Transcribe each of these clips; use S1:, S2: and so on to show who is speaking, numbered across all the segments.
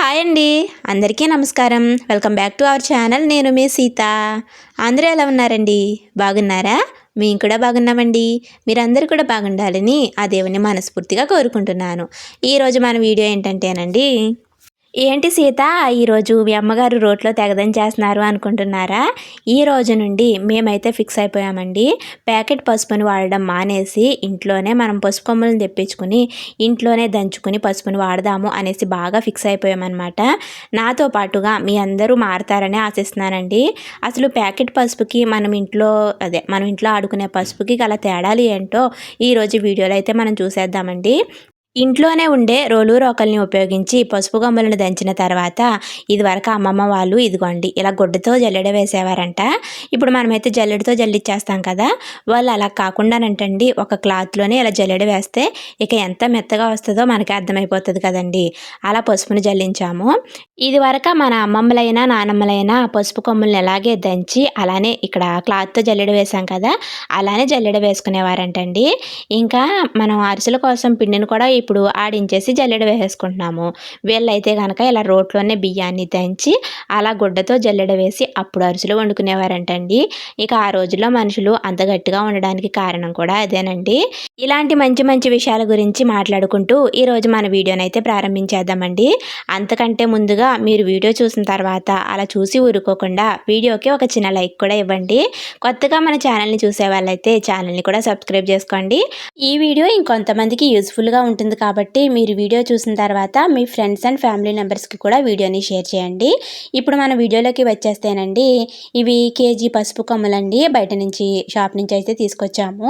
S1: Hi అండి. అందరికీ నమస్కారం. Welcome back to our channel. నేను మీ సీత. అందరూ ఎలా ఉన్నారండి? బాగున్నారా? మేము కూడా బాగున్నామండి. మీరందరూ కూడా బాగుండాలని ఆ దేవుని మనస్ఫూర్తిగా కోరుకుంటున్నాను. ఈరోజు మన వీడియో ఏంటంటేనండి ఏంటి సీత? ఈరోజు మీ అమ్మగారు రోట్లో తెగదని చేస్తున్నారు అనుకుంటున్నారా? ఈ రోజు నుండి మేమైతే ఫిక్స్ అయిపోయామండి. ప్యాకెట్ పసుపుని వాడడం మానేసి ఇంట్లోనే మనం పసుపు కొమ్మలను తెప్పించుకుని ఇంట్లోనే దంచుకుని పసుపుని వాడదాము అనేసి బాగా ఫిక్స్ అయిపోయామన్నమాట. నాతో పాటుగా మీ అందరూ మారతారని ఆశిస్తున్నానండి. అసలు ప్యాకెట్ పసుపుకి మనం ఇంట్లో అదే మనం ఇంట్లో ఆడుకునే పసుపుకి గల తేడాలు ఏంటో ఈరోజు వీడియోలో అయితే మనం చూసేద్దామండి. ఇంట్లోనే ఉండే రోలు రోకల్ని ఉపయోగించి పసుపు గమ్మలను దంచిన తర్వాత ఇదివరకు అమ్మమ్మ వాళ్ళు ఇదిగోండి ఇలా గుడ్డతో జల్లెడ వేసేవారంట. ఇప్పుడు మనమైతే జల్లెడతో జల్లిచ్చేస్తాం కదా వాళ్ళు అలా కాకుండానంటండి ఒక క్లాత్లోనే ఇలా జల్లెడ వేస్తే ఇక ఎంత మెత్తగా వస్తుందో మనకి అర్థమైపోతుంది కదండి. అలా పసుపును జల్లించాము. ఇది వరకు మన అమ్మమ్మలైనా నానమ్మలైనా పసుపు కొమ్ములను ఎలాగే దంచి అలానే ఇక్కడ క్లాత్తో జల్లెడ వేసాం కదా అలానే జల్లెడ వేసుకునేవారంటండి. ఇంకా మనం అరిసెల కోసం పిండిని కూడా ఇప్పుడు ఆడించేసి జల్లెడ వేసేసుకుంటున్నాము. వీళ్ళైతే కనుక ఇలా రోట్లోనే బియ్యాన్ని దంచి అలా గుడ్డతో జల్లెడ వేసి అప్పుడు అరుసులు వండుకునేవారంటండి. ఇక ఆ రోజుల్లో మనుషులు అంత గట్టిగా ఉండడానికి కారణం కూడా అదేనండి. ఇలాంటి మంచి మంచి విషయాల గురించి మాట్లాడుకుంటూ ఈరోజు మన వీడియోని అయితే ప్రారంభించేద్దామండి. అంతకంటే ముందుగా మీరు వీడియో చూసిన తర్వాత అలా చూసి ఊరుకోకుండా వీడియోకి ఒక చిన్న లైక్ కూడా ఇవ్వండి. కొత్తగా మన ఛానల్ని చూసే వాళ్ళైతే ఛానల్ని కూడా సబ్స్క్రైబ్ చేసుకోండి. ఈ వీడియో ఇంకొంతమందికి యూస్ఫుల్గా ఉంటుంది ఉంటుంది కాబట్టి మీరు వీడియో చూసిన తర్వాత మీ ఫ్రెండ్స్ అండ్ ఫ్యామిలీ మెంబర్స్కి కూడా వీడియోని షేర్ చేయండి. ఇప్పుడు మన వీడియోలోకి వచ్చేస్తేనండి ఇవి కేజీ పసుపు కొమ్మలండి బయట నుంచి షాప్ నుంచి అయితే తీసుకొచ్చాము.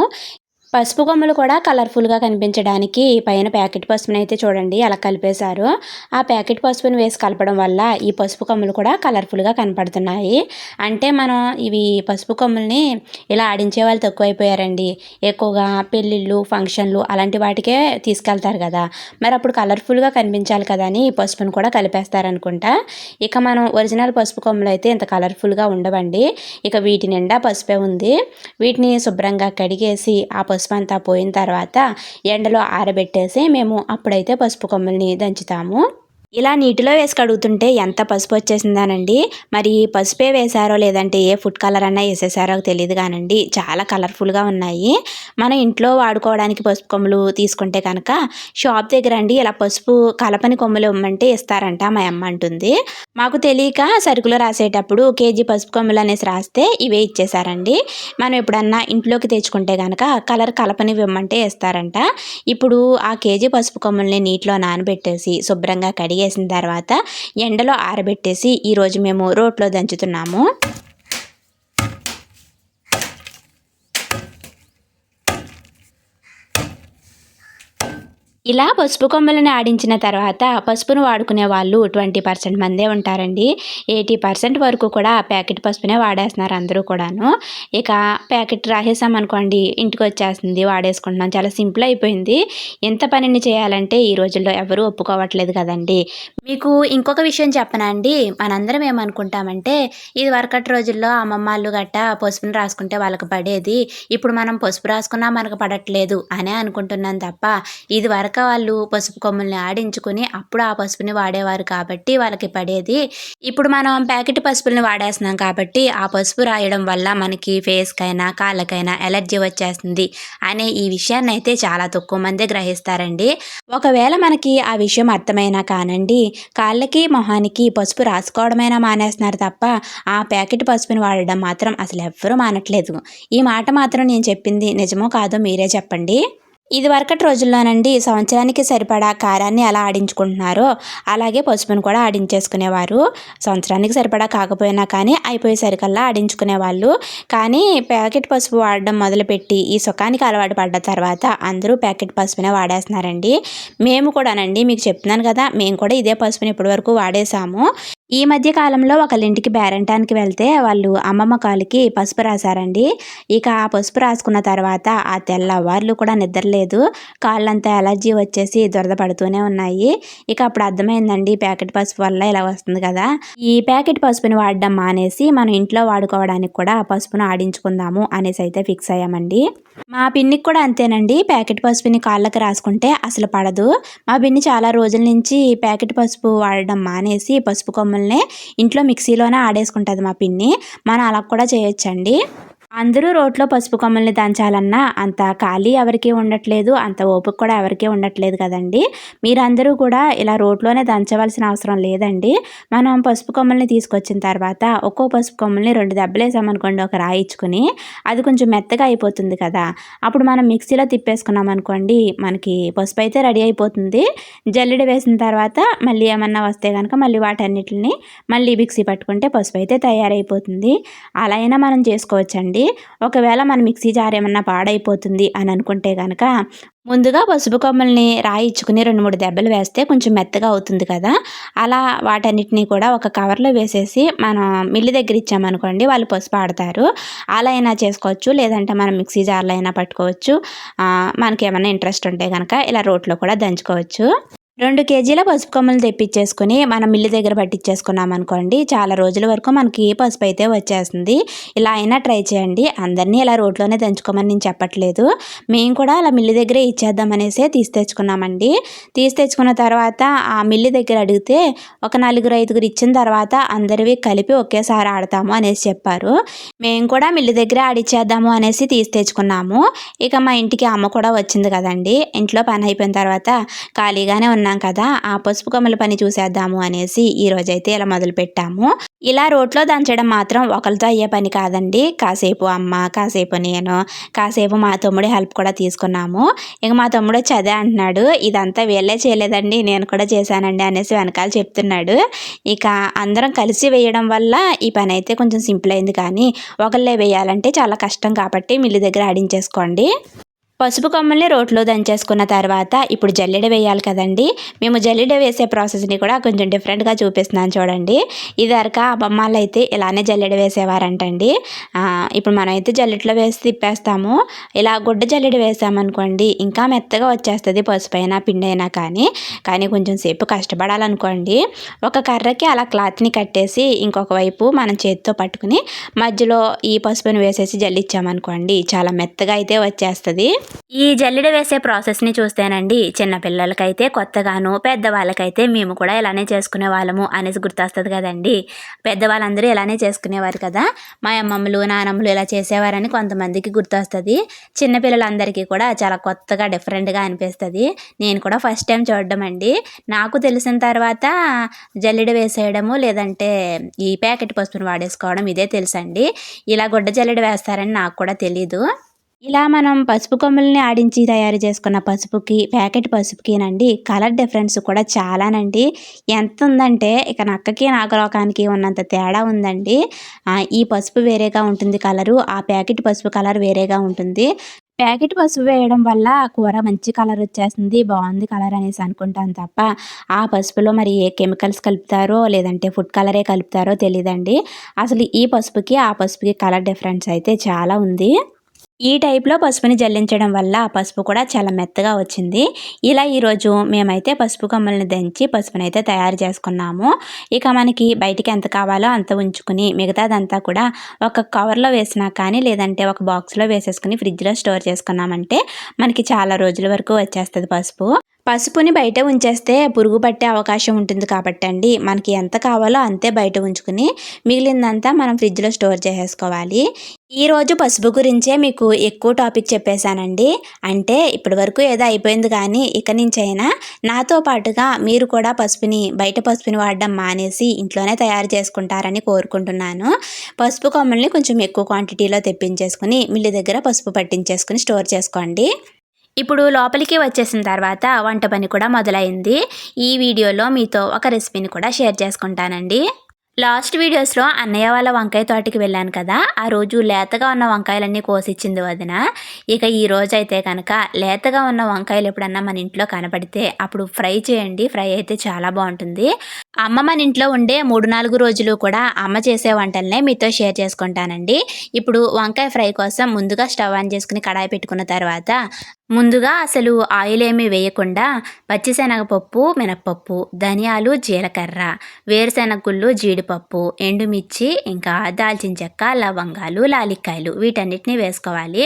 S1: పసుపు కొమ్మలు కూడా కలర్ఫుల్గా కనిపించడానికి పైన ప్యాకెట్ పసుపుని అయితే చూడండి అలా కలిపేశారు. ఆ ప్యాకెట్ పసుపుని వేసి కలపడం వల్ల ఈ పసుపు కొమ్మలు కూడా కలర్ఫుల్గా కనపడుతున్నాయి. అంటే మనం ఇవి పసుపు కొమ్మల్ని ఇలా ఆడించే వాళ్ళు తక్కువైపోయారండి. ఎక్కువగా పెళ్ళిళ్ళు ఫంక్షన్లు అలాంటి వాటికే తీసుకెళ్తారు కదా. మరి అప్పుడు కలర్ఫుల్గా కనిపించాలి కదా అని ఈ పసుపుని కూడా కలిపేస్తారనుకుంటా. ఇక మనం ఒరిజినల్ పసుపు కొమ్మలు అయితే ఇంత కలర్ఫుల్గా ఉండవండి. ఇక వీటి నిండా పసుపే ఉంది. వీటిని శుభ్రంగా కడిగేసి ఆ పసుపు పసుపు అంతా పోయిన తర్వాత ఎండలో ఆరబెట్టేసి మేము అప్పుడైతే పసుపు కొమ్మల్ని దంచుతాము. ఇలా నీటిలో వేసి కడుగుతుంటే ఎంత పసుపు వచ్చేసిందానండి? మరి పసుపే వేశారో లేదంటే ఏ ఫుడ్ కలర్ అన్నా వేసేసారో తెలియదు కానండి. చాలా కలర్ఫుల్గా ఉన్నాయి. మనం ఇంట్లో వాడుకోవడానికి పసుపు కొమ్ములు తీసుకుంటే కనుక షాప్ దగ్గర అండి ఇలా పసుపు కలపని కొమ్ములు ఇమ్మంటే ఇస్తారంట మా అమ్మ అంటుంది. మాకు తెలియక సరుకులు రాసేటప్పుడు కేజీ పసుపు కొమ్ములు అనేసి రాస్తే ఇవే ఇచ్చేసారండి మనం ఎప్పుడన్నా ఇంట్లోకి తెచ్చుకుంటే కనుక కలర్ కలపని ఇవ్వమంటే ఇస్తారంట. ఇప్పుడు ఆ కేజీ పసుపు కొమ్ముల్ని నీటిలో నానబెట్టేసి శుభ్రంగా కడిగి వేసిన తర్వాత ఎండలో ఆరబెట్టేసి ఈరోజు మేము రోట్లో దంచుతున్నాము. ఇలా పసుపు కొమ్మలను ఆడించిన తర్వాత పసుపును వాడుకునే వాళ్ళు ట్వంటీ పర్సెంట్ మందే ఉంటారండి. ఎయిటీ పర్సెంట్ వరకు కూడా ప్యాకెట్ పసుపునే వాడేస్తున్నారు అందరూ కూడాను. ఇక ప్యాకెట్ రాసేసాం అనుకోండి ఇంటికి వచ్చేస్తుంది వాడేసుకుంటున్నాం. చాలా సింపుల్ అయిపోయింది. ఎంత పనిని చేయాలంటే ఈ రోజుల్లో ఎవరూ ఒప్పుకోవట్లేదు కదండి. మీకు ఇంకొక విషయం చెప్పనండి మనందరం ఏమనుకుంటామంటే ఇది వరకటి రోజుల్లో అమ్మమ్మాళ్ళు గట్ట పసుపుని రాసుకుంటే వాళ్ళకి పడేది. ఇప్పుడు మనం పసుపు రాసుకున్నా మనకు పడట్లేదు అనే అనుకుంటున్నాం తప్ప ఇది వరకు వాళ్ళు పసుపు కొమ్మల్ని ఆడించుకుని అప్పుడు ఆ పసుపుని వాడేవారు కాబట్టి వాళ్ళకి పడేది. ఇప్పుడు మనం ప్యాకెట్ పసుపుల్ని వాడేస్తున్నాం కాబట్టి ఆ పసుపు రాయడం వల్ల మనకి ఫేస్కైనా కాళ్ళకైనా ఎలర్జీ వచ్చేస్తుంది అనే ఈ విషయాన్ని అయితే చాలా తక్కువ మంది గ్రహిస్తారండి. ఒకవేళ మనకి ఆ విషయం అర్థమైనా కానండి కాళ్ళకి మొహానికి పసుపు రాసుకోవడమైనా మానేస్తున్నారు తప్ప ఆ ప్యాకెట్ పసుపుని వాడడం మాత్రం అసలు ఎవ్వరూ మానట్లేదు. ఈ మాట మాత్రం నేను చెప్పింది నిజమో కాదో మీరే చెప్పండి. ఇది వరకటి రోజుల్లోనండి సంవత్సరానికి సరిపడా కారాన్ని ఎలా ఆడించుకుంటున్నారో అలాగే పసుపును కూడా ఆడించేసుకునేవారు. సంవత్సరానికి సరిపడా కాకపోయినా కానీ అయిపోయేసరికల్లా ఆడించుకునేవాళ్ళు. కానీ ప్యాకెట్ పసుపు వాడడం మొదలుపెట్టి ఈ సుఖానికి అలవాటు పడ్డ తర్వాత అందరూ ప్యాకెట్ పసుపునే వాడేస్తున్నారండి. మేము కూడానండి మీకు చెప్తున్నాను కదా మేము కూడా ఇదే పసుపుని ఇప్పటివరకు వాడేసాము ఈ మధ్య కాలంలో ఒకళ్ళ ఇంటికి బేరంటానికి వెళ్తే వాళ్ళు అమ్మమ్మ కాలుకి పసుపు రాశారండి. ఇక ఆ పసుపు రాసుకున్న తర్వాత ఆ తెల్లవార్లు కూడా నిద్రలేదు. కాళ్ళంతా ఎలర్జీ వచ్చేసి దురద పడుతూనే ఉన్నాయి. ఇక అప్పుడు అర్థమైందండి ప్యాకెట్ పసుపు వల్ల ఇలా వస్తుంది కదా. ఈ ప్యాకెట్ పసుపుని వాడడం మానేసి మనం ఇంట్లో వాడుకోవడానికి కూడా పసుపును ఆడించుకుందాము అనేసి అయితే ఫిక్స్ అయ్యామండి. మా పిన్నికి కూడా అంతేనండి. ప్యాకెట్ పసుపుని కాళ్ళకి రాసుకుంటే అసలు పడదు. మా పిన్ని చాలా రోజుల నుంచి ప్యాకెట్ పసుపు వాడడం మానేసి పసుపు కొమ్మల్ని ఇంట్లో మిక్సీలోనే ఆడేసుకుంటుంది మా పిన్ని. మనం అలా కూడా చేయొచ్చండి. అందరూ రోట్లో పసుపు కొమ్మల్ని దంచాలన్నా అంత ఖాళీ ఎవరికీ ఉండట్లేదు అంత ఓపిక కూడా ఎవరికీ ఉండట్లేదు కదండి. మీరందరూ కూడా ఇలా రోట్లోనే దంచవలసిన అవసరం లేదండి. మనం పసుపు కొమ్మల్ని తీసుకొచ్చిన తర్వాత ఒక్కో పసుపు కొమ్మల్ని రెండు దెబ్బలు వేసామనుకోండి ఒక రాయించుకుని అది కొంచెం మెత్తగా అయిపోతుంది కదా. అప్పుడు మనం మిక్సీలో తిప్పేసుకున్నాం అనుకోండి మనకి పసుపు అయితే రెడీ అయిపోతుంది. జల్లెడ వేసిన తర్వాత మళ్ళీ ఏమన్నా వస్తే కనుక మళ్ళీ వాటన్నిటిని మళ్ళీ మిక్సీ పట్టుకుంటే పసుపు అయితే తయారైపోతుంది. అలా అయినా మనం చేసుకోవచ్చండి. ఒకవేళ మన మిక్సీ జార్ ఏమన్నా పాడైపోతుంది అని అనుకుంటే కనుక ముందుగా పసుపు కొమ్మల్ని రాయిచ్చుకుని రెండు మూడు దెబ్బలు వేస్తే కొంచెం మెత్తగా అవుతుంది కదా. అలా వాటన్నిటిని కూడా ఒక కవర్లో వేసేసి మనం మిల్లు దగ్గర ఇచ్చామనుకోండి వాళ్ళు పసుపు ఆడతారు. అలా అయినా చేసుకోవచ్చు లేదంటే మనం మిక్సీ జార్లో అయినా పట్టుకోవచ్చు. మనకి ఏమైనా ఇంట్రెస్ట్ ఉంటే కనుక ఇలా రోట్లో కూడా దంచుకోవచ్చు. రెండు కేజీల పసుపు కొమ్మలు తెప్పించేసుకుని మనం మిల్లు దగ్గర పట్టించేసుకున్నాం అనుకోండి చాలా రోజుల వరకు మనకి పసుపు అయితే వచ్చేస్తుంది. ఇలా అయినా ట్రై చేయండి. అందరినీ ఇలా రోడ్లోనే దంచుకోమని నేను చెప్పట్లేదు. మేము కూడా అలా మిల్లు దగ్గరే ఇచ్చేద్దాం అనేసి తీసి తెచ్చుకున్నామండి. తీసి తెచ్చుకున్న తర్వాత ఆ మిల్లు దగ్గర అడిగితే ఒక నలుగురు ఐదుగురు ఇచ్చిన తర్వాత అందరివి కలిపి ఒకేసారి ఆడతాము అనేసి చెప్పారు. మేము కూడా మిల్లు దగ్గరే ఆడిచ్చేద్దాము అనేసి తీసి తెచ్చుకున్నాము. ఇక మా ఇంటికి అమ్మ కూడా వచ్చింది కదండి. ఇంట్లో పని అయిపోయిన తర్వాత ఖాళీగానే ఉన్నాం అనుకున్నాం కదా ఆ పసుపు కొమ్మల పని చూసేద్దాము అనేసి ఈరోజైతే ఇలా మొదలు పెట్టాము ఇలా రోట్లో దంచడం మాత్రం ఒకరితో అయ్యే పని కాదండి. కాసేపు అమ్మ కాసేపు నేను కాసేపు మా తమ్ముడి హెల్ప్ కూడా తీసుకున్నాము. ఇక మా తమ్ముడు వచ్చి అదే అంటున్నాడు ఇదంతా వీళ్ళే చేయలేదండి నేను కూడా చేశానండి అనేసి వెనకాల చెప్తున్నాడు. ఇక అందరం కలిసి వేయడం వల్ల ఈ పని అయితే కొంచెం సింపుల్ అయింది కానీ ఒకళ్ళే వేయాలంటే చాలా కష్టం కాబట్టి మిల్లు దగ్గర ఆడించేసుకోండి. పసుపు కొమ్మల్ని రోట్లో దంచేసుకున్న తర్వాత ఇప్పుడు జల్లెడ వేయాలి కదండి. మేము జల్లెడ వేసే ప్రాసెస్ని కూడా కొంచెం డిఫరెంట్గా చూపిస్తున్నాను చూడండి. ఇది అరక అమ్మమ్మాళ్ళు అయితే ఇలానే జల్లెడ వేసేవారంటండి. ఇప్పుడు మనమైతే జల్లెట్లో వేసి తిప్పేస్తాము. ఇలా గుడ్డ జల్లెడ వేసామనుకోండి ఇంకా మెత్తగా వచ్చేస్తుంది పసుపు అయినా పిండి అయినా కానీ. కానీ కొంచెం సేపు కష్టపడాలనుకోండి. ఒక కర్రకి అలా క్లాత్ని కట్టేసి ఇంకొక వైపు మనం చేతితో పట్టుకుని మధ్యలో ఈ పసుపుని వేసేసి జల్లిచ్చామనుకోండి చాలా మెత్తగా అయితే వచ్చేస్తుంది. ఈ జల్లెడ వేసే ప్రాసెస్ని చూస్తేనండి చిన్నపిల్లలకైతే కొత్తగాను పెద్దవాళ్ళకైతే మేము కూడా ఇలానే చేసుకునే వాళ్ళము అనేసి గుర్తొస్తుంది కదండి. పెద్దవాళ్ళందరూ ఇలానే చేసుకునేవారు కదా. మా అమ్మమ్మలు నానమ్మలు ఇలా చేసేవారని కొంతమందికి గుర్తొస్తుంది. చిన్నపిల్లలందరికీ కూడా చాలా కొత్తగా డిఫరెంట్గా అనిపిస్తుంది. నేను కూడా ఫస్ట్ టైం చూడడం అండి నాకు తెలిసిన తర్వాత జల్లెడ వేసేయడము లేదంటే ఈ ప్యాకెట్ పసుపుని వాడేసుకోవడం ఇదే తెలుసండి. ఇలా గుడ్డ జల్లెడ వేస్తారని నాకు కూడా తెలీదు. ఇలా మనం పసుపు కొమ్మల్ని ఆడించి తయారు చేసుకున్న పసుపుకి ప్యాకెట్ పసుపుకినండి కలర్ డిఫరెన్స్ కూడా చాలానండి. ఎంత ఉందంటే ఇక నక్కకి నాగలోకానికి ఉన్నంత తేడా ఉందండి. ఈ పసుపు వేరేగా ఉంటుంది కలరు ఆ ప్యాకెట్ పసుపు కలర్ వేరేగా ఉంటుంది. ప్యాకెట్ పసుపు వేయడం వల్ల కూర మంచి కలర్ వచ్చేస్తుంది బాగుంది కలర్ అనేసి అనుకుంటాను తప్ప ఆ పసుపులో మరి ఏ కెమికల్స్ కలుపుతారో లేదంటే ఫుడ్ కలరే కలుపుతారో తెలియదండి అసలు ఈ పసుపుకి ఆ పసుపుకి కలర్ డిఫరెన్స్ అయితే చాలా ఉంది. ఈ టైప్లో పసుపుని జల్లించడం వల్ల పసుపు కూడా చాలా మెత్తగా వచ్చింది. ఇలా ఈరోజు మేమైతే పసుపు కొమ్మల్ని దంచి పసుపుని అయితే తయారు చేసుకున్నాము. ఇక మనకి బయటికి ఎంత కావాలో అంత ఉంచుకుని మిగతాదంతా కూడా ఒక కవర్లో వేసినా కానీ లేదంటే ఒక బాక్స్లో వేసేసుకుని ఫ్రిడ్జ్లో స్టోర్ చేసుకున్నామంటే మనకి చాలా రోజుల వరకు వచ్చేస్తుంది పసుపు. పసుపుని బయట ఉంచేస్తే పురుగు పట్టే అవకాశం ఉంటుంది కాబట్టి అండి మనకి ఎంత కావాలో అంతే బయట ఉంచుకుని మిగిలిందంతా మనం ఫ్రిడ్జ్లో స్టోర్ చేసేసుకోవాలి. ఈరోజు పసుపు గురించే మీకు ఎక్కువ టాపిక్ చెప్పేశానండి. అంటే ఇప్పటి వరకు ఏదో అయిపోయింది కానీ ఇక నుంచైనా నాతో పాటుగా మీరు కూడా పసుపుని బయట పసుపుని వాడడం మానేసి ఇంట్లోనే తయారు చేసుకుంటారని కోరుకుంటున్నాను. పసుపు కొమ్మల్ని కొంచెం ఎక్కువ క్వాంటిటీలో తెప్పించేసుకుని మిల్లి దగ్గర పసుపు పట్టించేసుకుని స్టోర్ చేసుకోండి. ఇప్పుడు లోపలికి వచ్చేసిన తర్వాత వంట పని కూడా మొదలైంది. ఈ వీడియోలో మీతో ఒక రెసిపీని కూడా షేర్ చేసుకుంటానండి. లాస్ట్ వీడియోస్లో అన్నయ్య వాళ్ళ వంకాయ తోటకి వెళ్ళాను కదా ఆ రోజు లేతగా ఉన్న వంకాయలన్నీ కోసిచ్చింది వదిన. ఇక ఈ రోజు అయితే కనుక లేతగా ఉన్న వంకాయలు ఎప్పుడన్నా మన ఇంట్లో కనపడితే అప్పుడు ఫ్రై చేయండి ఫ్రై అయితే చాలా బాగుంటుంది. అమ్మ మన ఇంట్లో ఉండే మూడు నాలుగు రోజులు కూడా అమ్మ చేసే వంటలనే మీతో షేర్ చేసుకుంటానండి. ఇప్పుడు వంకాయ ఫ్రై కోసం ముందుగా స్టవ్ ఆన్ చేసుకుని కడాయి పెట్టుకున్న తర్వాత ముందుగా అసలు ఆయిల్ ఏమీ వేయకుండా పచ్చిశనగపప్పు మినప్పప్పు ధనియాలు జీలకర్ర వేరుశెనగ గుళ్ళు జీడిపప్పు ఎండుమిర్చి ఇంకా దాల్చిన చెక్క లవంగాలు లాలిక్కాయలు వీటన్నిటిని వేసుకోవాలి.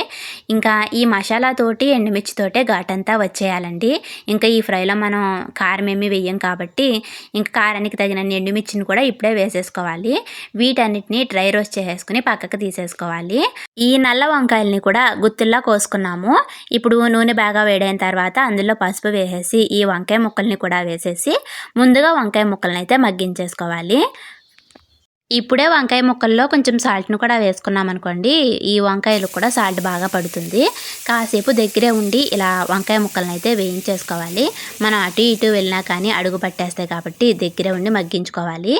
S1: ఇంకా ఈ మసాలాతోటి ఎండుమిర్చితోటే ఘాటంతా వచ్చేయాలండి. ఇంకా ఈ ఫ్రైలో మనం కారం ఏమీ వేయం కాబట్టి ఇంకా కారానికి తగిన ఎండుమిర్చిని కూడా ఇప్పుడే వేసేసుకోవాలి. వీటన్నిటిని డ్రై రోస్ట్ చేసేసుకుని పక్కకు తీసేసుకోవాలి. ఈ నల్ల వంకాయల్ని కూడా గుత్తుల్లా కోసుకున్నాము. ఇప్పుడు నూనె బాగా వేడైన తర్వాత అందులో పసుపు వేసేసి ఈ వంకాయ ముక్కల్ని కూడా వేసేసి ముందుగా వంకాయ ముక్కలను అయితే మగ్గించేసుకోవాలి. ఇప్పుడే వంకాయ ముక్కల్లో కొంచెం సాల్ట్ను కూడా వేసుకున్నాం అనుకోండి. ఈ వంకాయలు కూడా సాల్ట్ బాగా పడుతుంది. కాసేపు దగ్గరే ఉండి ఇలా వంకాయ ముక్కలను అయితే వేయించేసుకోవాలి. మనం అటు ఇటు వెళ్ళినా కానీ అడుగు పట్టేస్తాయి కాబట్టి దగ్గరే ఉండి మగ్గించుకోవాలి.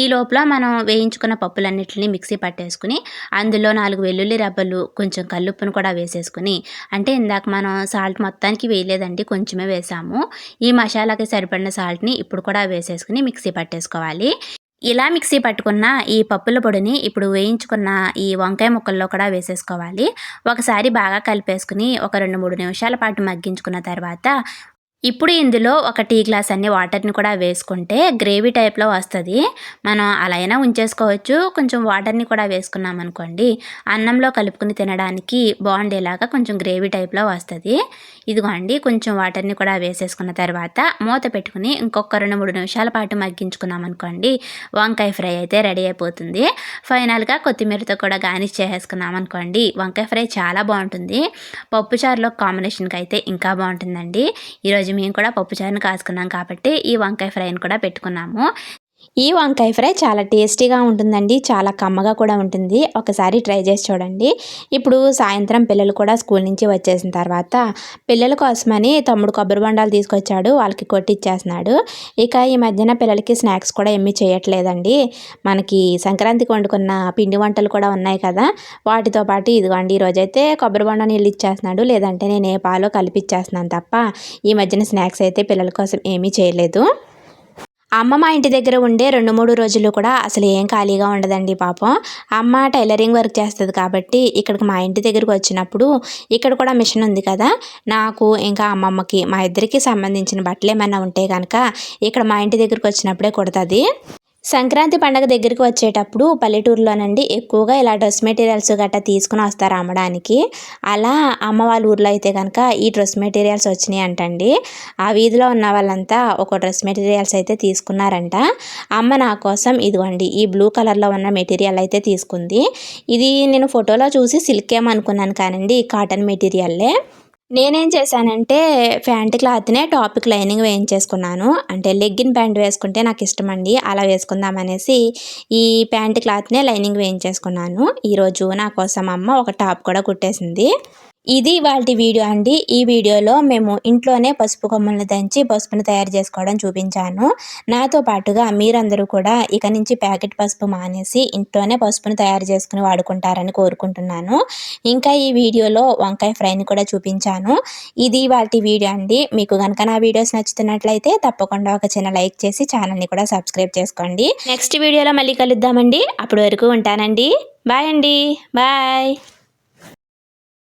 S1: ఈ లోపల మనం వేయించుకున్న పప్పులన్నింటినీ మిక్సీ పట్టేసుకుని అందులో నాలుగు వెల్లుల్లి రబ్బలు కొంచెం కల్లుప్పును కూడా వేసేసుకుని అంటే ఇందాక మనం సాల్ట్ మొత్తానికి వేయలేదండి కొంచెమే వేసాము. ఈ మసాలాకి సరిపడిన సాల్ట్ని ఇప్పుడు కూడా వేసేసుకుని మిక్సీ పట్టేసుకోవాలి. ఇలా మిక్సీ పట్టుకున్న ఈ పప్పుల పొడిని ఇప్పుడు వేయించుకున్న ఈ వంకాయ ముక్కల్లో కూడా వేసేసుకోవాలి. ఒకసారి బాగా కలిపేసుకుని ఒక రెండు మూడు నిమిషాల పాటు మగ్గించుకున్న తర్వాత ఇప్పుడు ఇందులో ఒక టీ గ్లాస్ అన్ని వాటర్ని కూడా వేసుకుంటే గ్రేవీ టైప్లో వస్తుంది. మనం అలా అయినా ఉంచేసుకోవచ్చు. కొంచెం వాటర్ని కూడా వేసుకున్నాం అనుకోండి అన్నంలో కలుపుకుని తినడానికి బాగుండేలాగా కొంచెం గ్రేవీ టైప్లో వస్తుంది. ఇదిగోండి కొంచెం వాటర్ని కూడా వేసేసుకున్న తర్వాత మూత పెట్టుకుని ఇంకొక రెండు మూడు నిమిషాల పాటు మగ్గించుకున్నాం అనుకోండి వంకాయ ఫ్రై అయితే రెడీ అయిపోతుంది. ఫైనల్గా కొత్తిమీరతో కూడా గార్నిష్ చేసేసుకున్నాం అనుకోండి వంకాయ ఫ్రై చాలా బాగుంటుంది. పప్పుచారులో కాంబినేషన్కి అయితే ఇంకా బాగుంటుందండి. ఈరోజు ఈరోజు మేము కూడా పప్పుచారుని కాసుకున్నాం కాబట్టి ఈ వంకాయ ఫ్రైని కూడా పెట్టుకున్నాము. ఈ వంకాయ ఫ్రై చాలా టేస్టీగా ఉంటుందండి చాలా కమ్మగా కూడా ఉంటుంది. ఒకసారి ట్రై చేసి చూడండి. ఇప్పుడు సాయంత్రం పిల్లలు కూడా స్కూల్ నుంచి వచ్చేసిన తర్వాత పిల్లల కోసమని తమ్ముడు కొబ్బరి బొండాలు తీసుకొచ్చాడు వాళ్ళకి కొట్టిచ్చేస్తున్నాడు. ఇక ఈ మధ్యన పిల్లలకి స్నాక్స్ కూడా ఏమీ చేయట్లేదండి. మనకి సంక్రాంతికి వండుకున్న పిండి వంటలు కూడా ఉన్నాయి కదా వాటితో పాటు ఇదిగోండి ఈరోజైతే కొబ్బరి బొండ నీళ్ళు ఇచ్చేస్తున్నాడు. లేదంటే నేను ఏ పాలో కలిపిచ్చేస్తున్నాను తప్ప ఈ మధ్యన స్నాక్స్ అయితే పిల్లల కోసం ఏమీ చేయలేదు. అమ్మ మా ఇంటి దగ్గర ఉండే రెండు మూడు రోజులు కూడా అసలు ఏం ఖాళీగా ఉండదండి పాపం. అమ్మ టైలరింగ్ వర్క్ చేస్తుంది కాబట్టి ఇక్కడికి మా ఇంటి దగ్గరకు వచ్చినప్పుడు ఇక్కడ కూడా మిషన్ ఉంది కదా. నాకు ఇంకా అమ్మమ్మకి మా ఇద్దరికి సంబంధించిన బట్టలు ఏమైనా ఉంటే కనుక ఇక్కడ మా ఇంటి దగ్గరకు వచ్చినప్పుడే కుడుతుంది. సంక్రాంతి పండగ దగ్గరికి వచ్చేటప్పుడు పల్లెటూరులోనండి ఎక్కువగా ఇలా డ్రెస్ మెటీరియల్స్ గట్రా తీసుకుని వస్తారు అమ్మడానికి. అలా అమ్మ వాళ్ళ ఊర్లో అయితే కనుక ఈ డ్రెస్ మెటీరియల్స్ వచ్చినాయి అంటండి. ఆ వీధిలో ఉన్న వాళ్ళంతా ఒక డ్రెస్ మెటీరియల్స్ అయితే తీసుకున్నారంట. అమ్మ నా కోసం ఇదిగోండి ఈ బ్లూ కలర్లో ఉన్న మెటీరియల్ అయితే తీసుకుంది. ఇది నేను ఫోటోలో చూసి సిల్క్ ఏమనుకున్నాను కానండి కాటన్ మెటీరియల్లే. నేనేం చేశానంటే ప్యాంట్ క్లాత్నే టాపిక్ లైనింగ్ వేయించేసుకున్నాను. అంటే లెగ్గిన్ ప్యాంట్ వేసుకుంటే నాకు ఇష్టం అండి అలా వేసుకుందాం అనేసి ఈ ప్యాంట్ క్లాత్నే లైనింగ్ వేయించేసుకున్నాను. ఈరోజు నా కోసం అమ్మ ఒక టాప్ కూడా కుట్టేసింది. ఇది వాళ్ళ వీడియో అండి. ఈ వీడియోలో మేము ఇంట్లోనే పసుపు కొమ్మలను దంచి పసుపును తయారు చేసుకోవడం చూపించాను. నాతో పాటుగా మీరందరూ కూడా ఇక నుంచి ప్యాకెట్ పసుపు మానేసి ఇంట్లోనే పసుపును తయారు చేసుకుని వాడుకుంటారని కోరుకుంటున్నాను. ఇంకా ఈ వీడియోలో వంకాయ ఫ్రైని కూడా చూపించాను. ఇది వాళ్ళ వీడియో అండి. మీకు కనుక నా వీడియోస్ నచ్చుతున్నట్లయితే తప్పకుండా ఒక చిన్న లైక్ చేసి ఛానల్ని కూడా సబ్స్క్రైబ్ చేసుకోండి. నెక్స్ట్ వీడియోలో మళ్ళీ కలుద్దామండి. అప్పటి వరకు ఉంటానండి. బాయ్ అండి. బాయ్.